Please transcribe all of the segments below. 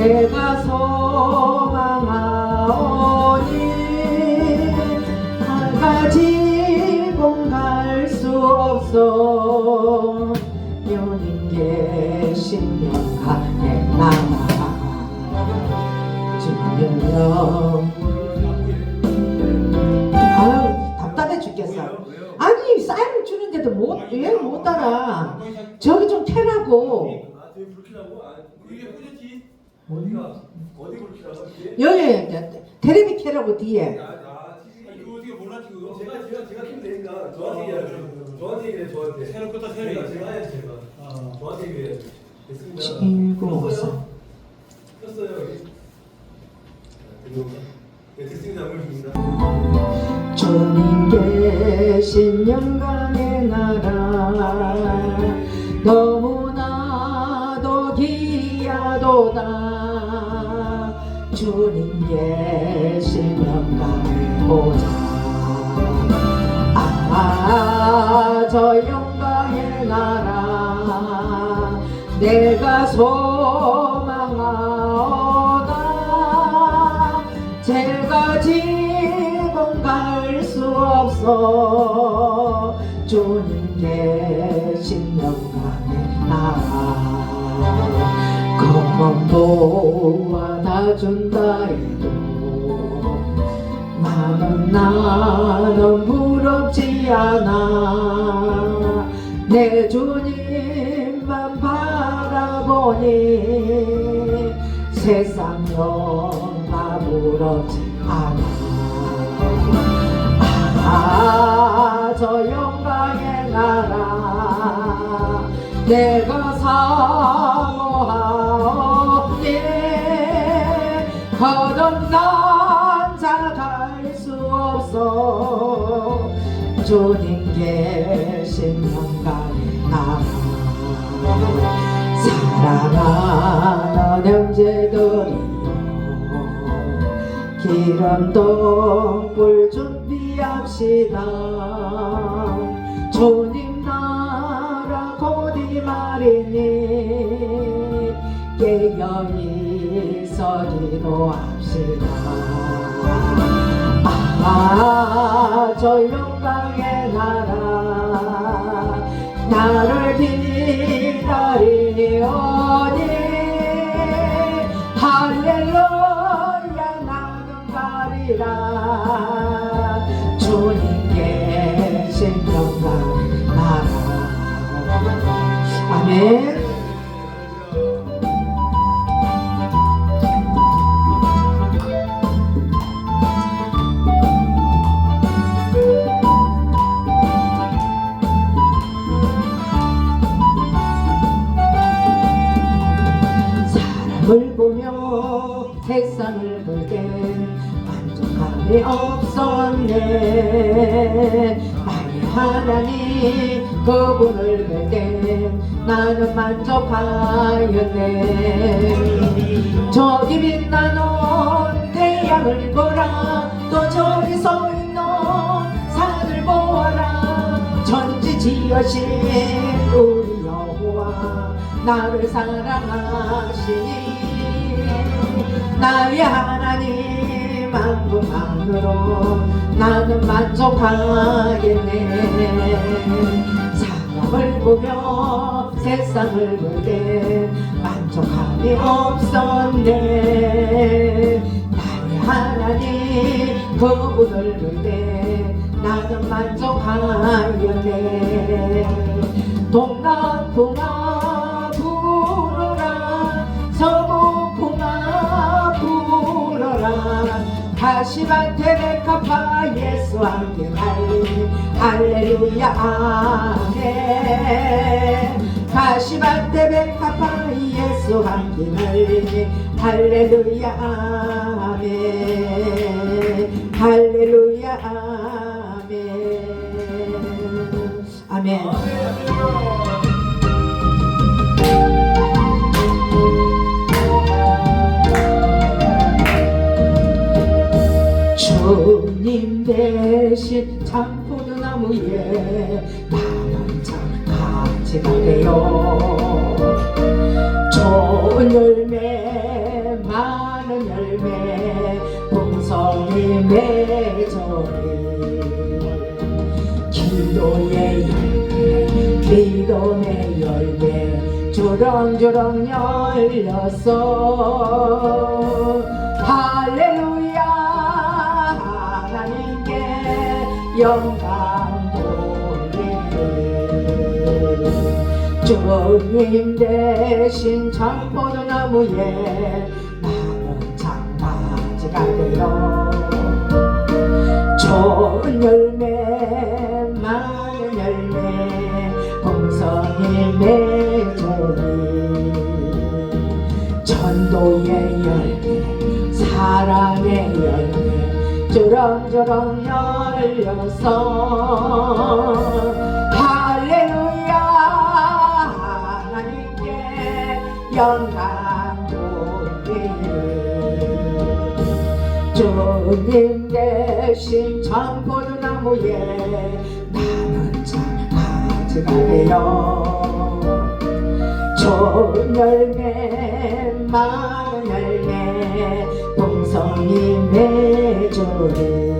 내가 소망하오니 한 가지 공갈 수 없어 주님 계신 영광의 나라 영 아유 주는데도 못왜못 따라 저기 좀 캐라고. 이게 뿌렸지? 어디가? 어디 불쾌하고? 이게? 여기 테레비 캐라고 뒤에 아, 아, 이거 어떻게 몰랐지 그거? 제가 제가 제가 키면 되니까 저한테 얘기해요. 저한테 얘기해 저한테. 새로 껐다 새로 제가 제가 해야지 제가. 저한테 얘기해. 됐습니다. 친구 켰어요? 켰어요 여기. 네, 됐습니다. 물입니다. 주님 계신 영광 주님 계신 영광을 보자. 아 저 영광의 나라 내가 소망하오다. 제가 지금 갈 수 없어. 주님 계신 영광의 나라. 검은 보 와 나준다 해도 나는 나는 부럽지 않아. 내 주님만 바라보니 세상 영화 부럽지 않아. 아저 영광의 나라. 내가 기름도 불 준비합시다. 주님 나라 곧이 말이니. 깨어있어 기도 합시다. 아 저 영광의 나라. 나를 기다리오 그분을 볼때 나는 만족하였네. 저기 빛나는 태양을 보라. 또 저기 서 있는 산을 보아라. 전지 지으신 우리 여호와 나를 사랑하시니 나의 하나님 만분만으로 나는 만족하겠네. 사람을 보며 세상을 볼때 만족함이 없었네. 나의 하나님 그분을 볼때 나는 만족하였네. 동남풍아 다시만 테레카파 예수 함께 달리니 할렐루야 아멘. 다시만 테레카파 예수 함께 달리니 할렐루야 아멘. 할렐루야 아멘 아멘. 주님 대신 장포도 나무에 나는 참 가지가 되어 좋은 열매 많은 열매 풍성히 맺어리. 기도의 열매 기도의 열매 주렁주렁 열렸어 영광 돌리리 주님 대신 장포도나무에 나는 장가지가 되어 좋은 열매 많은 열매 풍성히 맺어리. 전도의 열매 사랑의 열매 주렁주렁 열렸어 할렐루야 하나님께 영광 돌리리 주님 대신 장포도나무에 나는 되어 좋은 열매 많은 열매 풍성히 맺어리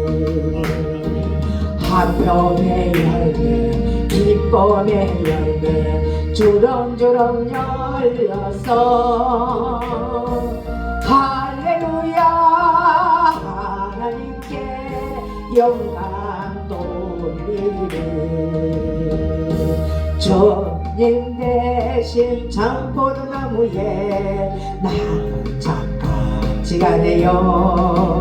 한평의 열매 기쁨의 열매 주렁주렁 열렸어 할렐루야 하나님께 영광 돌리리. 주님 대신 장포도나무에 나는 장가지가 되어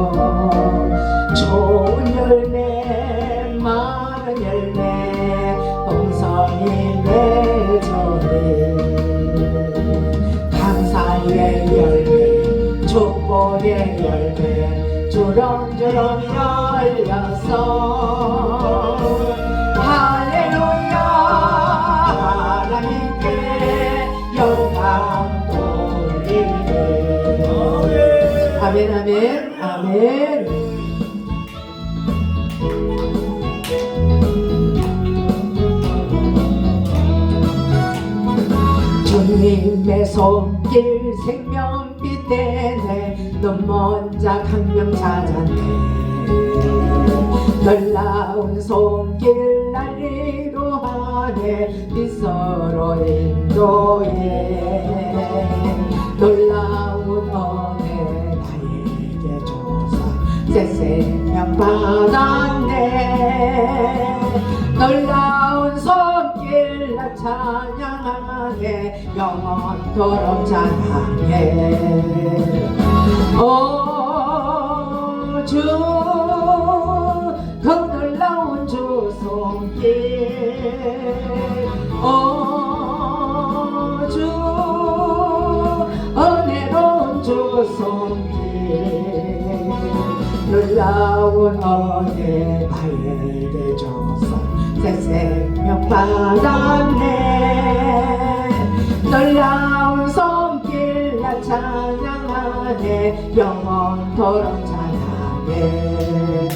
주님의 손길 생명빛 되네 넌 먼저 강명 찾았네. 놀라운 손길 날 위로하네. 빛서로 인도해. 놀라운 은혜 나에게 조사 새 생명 받았네. 놀라운 손길 나 찬양하네 영원토록 찬양해 오주 그 놀라운 주 손길. 오주 은혜로운 주 손길. 놀라운 은혜 나에게 줘서 새 생명 받았네 놀라운 손길 나 찬양하네. 영원토록 찬양해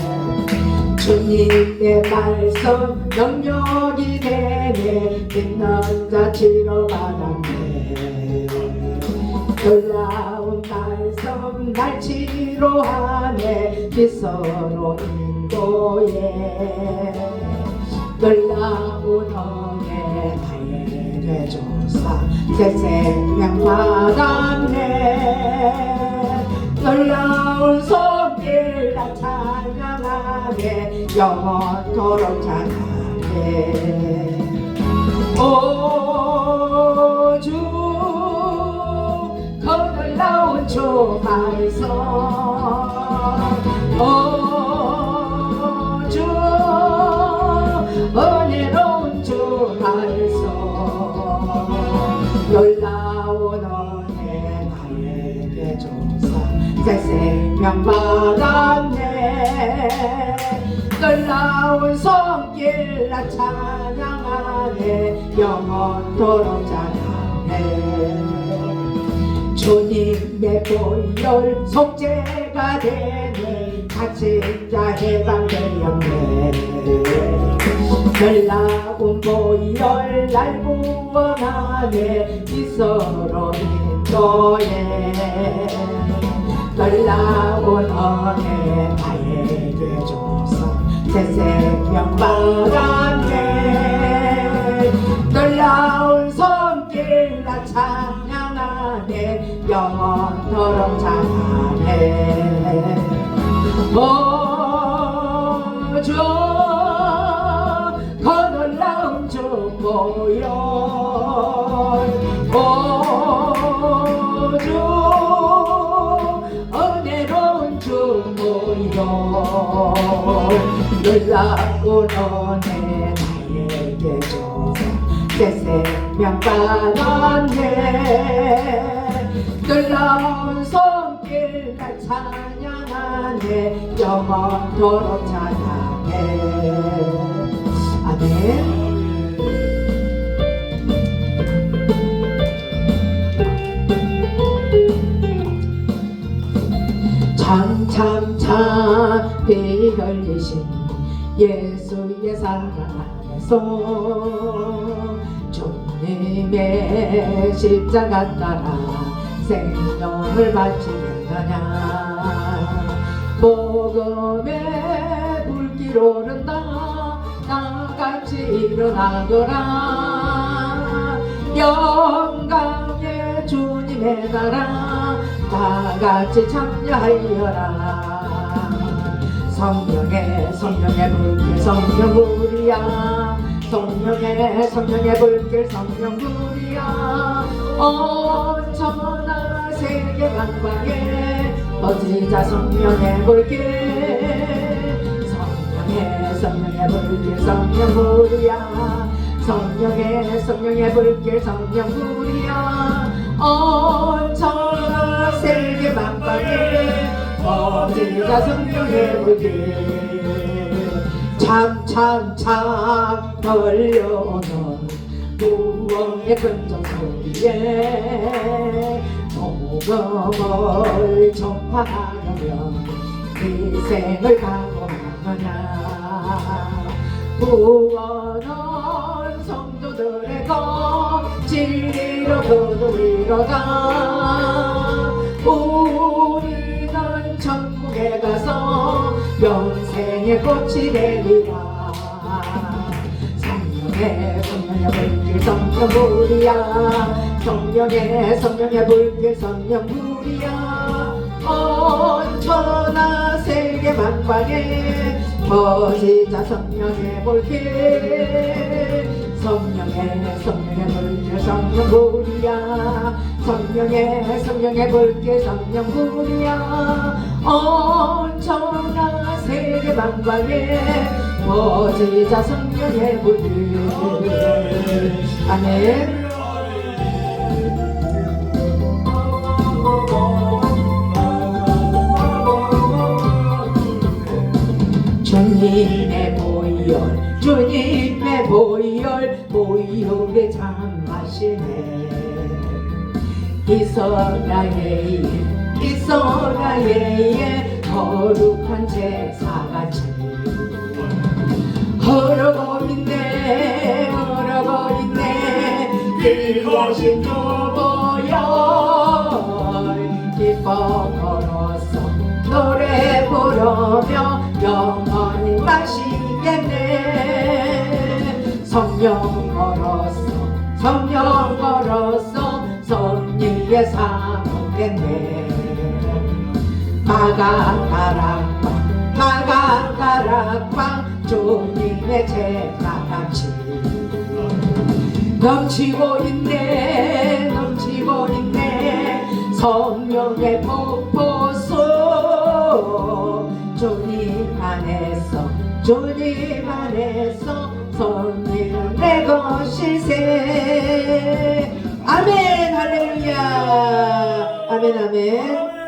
주님의 말씀 능력이 되네. 믿는 자 치료받았네. 놀라운 말씀 날 치료하네. 빛으로 인도해. 놀라운 은혜 나에게 조사 새 생명 받았네. 놀라운 손길 나 찬양하네 영원토록 찬양해. 오주 주 말씀. 오 받았네 놀라운 손길 나 찬양하네 영원토록 찬양해 주님의 보혈 속죄가 되네 갇힌자 해방되었네. 놀라운 보혈 날 구원하네. 이 서로 인도해 놀라운 은혜 나에게 줘서. 새 생명 받았네 놀라운 손길 나 찬양하네 영원토록 찬양해. 오주 보혈 놀라운 은혜 나에게 줘서 새 생명 받았네 놀라운 손길 날 찬양하네 영원토록 찬양해. 아멘. 참 참참 피 흘리신 예수의 사랑 안에서 주님의 십자가 따라 생명을 바치겠느냐. 복음의 불길 오른다. 나같이 일어나거라. 영광의 주님의 나라. 다같이 참여하여라 성령의 성령의 불길 성령불이야. 성령의 성령의 불길 성령불이야. 온천하 세계 만방에 퍼지자 성령의 불길 성령의 성령의 불길 성령불이야. 성령의 성령의 불길 성령불이야. 온천하 세계 만방에 퍼지자 성령의 불길 참참참 걸려오는 무언의 근정 소리에 복음을 전파하려면 희생을 각오하느냐? 구원은 성도들의 것 진리로 거두리로다 꽃이 되리라. 성령의 성령의 불길 성령 불이야. 성령의 성령의 불길 성령 불이야. 온천하 세계 만방에 퍼지자 성령의 불길. 성령의 성령의 불길 성령 불이야. 성령의 성령의 불길 성령 불이야. 온천하 만방에 퍼지자 성령의 불길 아멘. 주님의 보혈 주님의 보혈 보혈에 참하시네. 이스라엘 이스라엘의 거룩한 제사같이 있네 귀하신 주 보혈 기뻐 걸어서 노래 부르며 영원히 마시겠네. 성령 걸어서 성령 걸어서 성리에 사겠네 마가다락방 마가다락방 주님의 제사같이. 넘치고 있네 넘치고 있네 성령의 폭포수 주님 안에서 주님 안에서 성령 내 것일세. 아멘 할렐루야. 아멘 아멘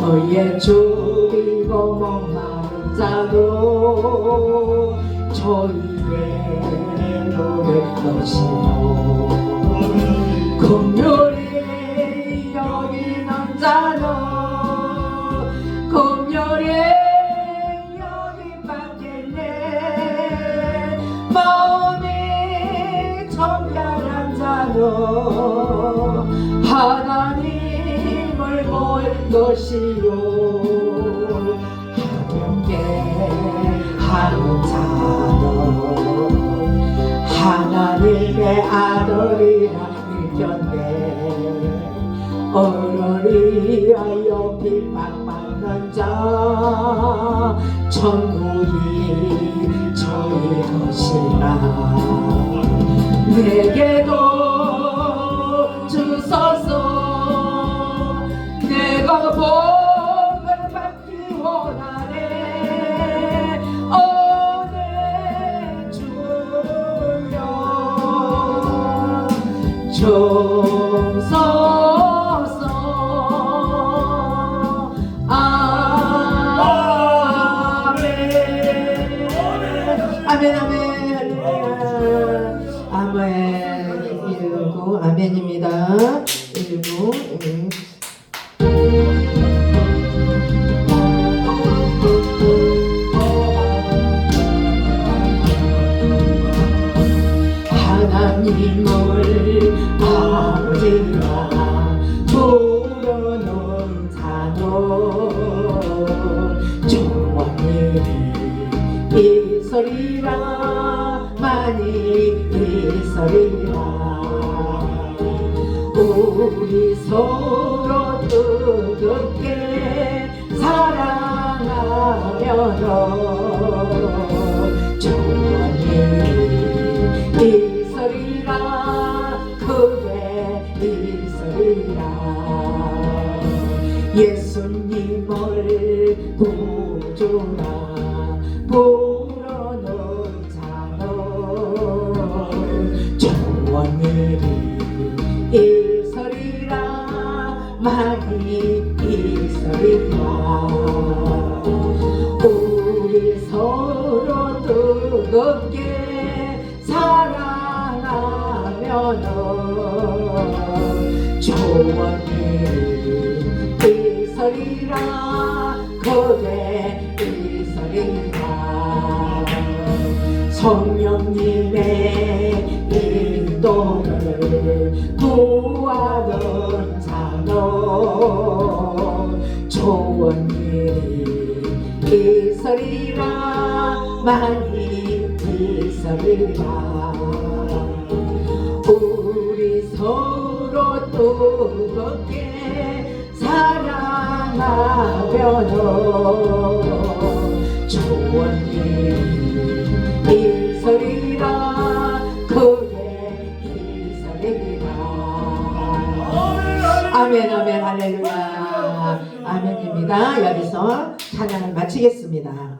너의 죽이고 목마른 자도 저희의 노래 것이요 천국이 저희 것이라 있으리라 많이 있으리라. 우리 서로 뜨겁게 사랑하며 좋은 일이 있으리라 크게 있으리라. 예수님을 구주 있으리라 많이 있으리라. 우리 서로 뜨겁게 사랑하면 좋은 일이 있으리라. 그게 있으리라. 성령님의 있으리라 많이 있으리라 우리 서로 뜨겁게 사랑하면 좋은 일이 있으리라 그게 있으리라 아멘 아멘 할렐루야. 아멘입니다. 여기서 찬양을 마치겠습니다